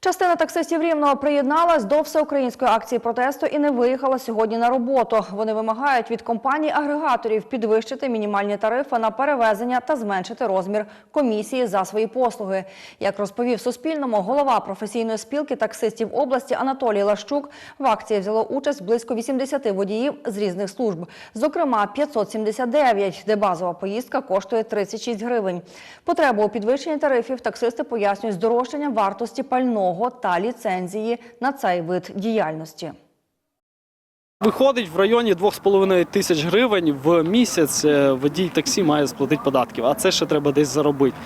Частина таксистів Рівного приєдналась до всеукраїнської акції протесту і не виїхала сьогодні на роботу. Вони вимагають від компаній-агрегаторів підвищити мінімальні тарифи на перевезення та зменшити розмір комісії за свої послуги. Як розповів Суспільному голова професійної спілки таксистів області Анатолій Лащук, в акції взяло участь близько 80 водіїв з різних служб, зокрема 579, де базова поїздка коштує 36 гривень. Потребу у підвищенні тарифів таксисти пояснюють здорожчанням вартості пального та ліцензії на цей вид діяльності. Виходить в районі 2,5 тисяч гривень в місяць е, водій таксі має сплатити податків, а це ще треба десь заробити.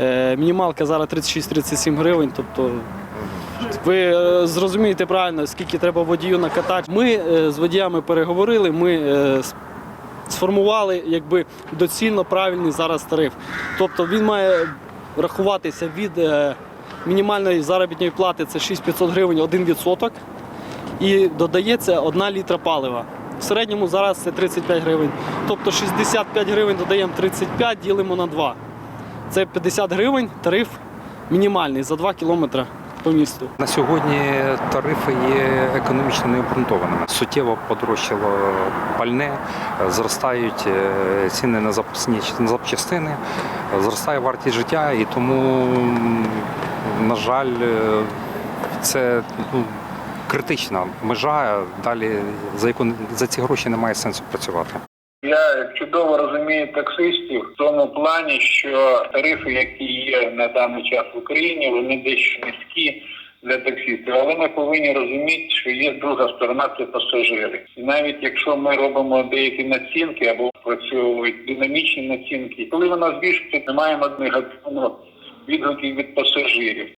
Е, Мінімалка зараз 36-37 гривень, тобто ви е, зрозумієте правильно, скільки треба водію накатати. Ми з водіями переговорили, ми сформували якби доцільно правильний зараз тариф. Тобто він має рахуватися від мінімальної заробітної плати, це 6500 гривень 1%, і додається 1 літра палива. В середньому зараз це 35 гривень. Тобто 65 гривень додаємо 35, ділимо на 2. Це 50 гривень тариф мінімальний за 2 кілометри по місту. На сьогодні тарифи є економічно необґрунтованими. Суттєво подорожчало пальне, зростають е, ціни на запчастини, зростає вартість життя, і тому, на жаль, е, це ну, критична межа. Далі за яку за ці гроші немає сенсу працювати. Я чудово розумію таксистів в тому плані, що тарифи, які є на даний час в Україні, вони дещо низькі для таксистів. Але ми повинні розуміти, що є друга сторона це пасажири. І навіть якщо ми робимо деякі націнки або працюють динамічні націнки, коли вона збільшується, ми маємо негативно відгуків від пасажирів.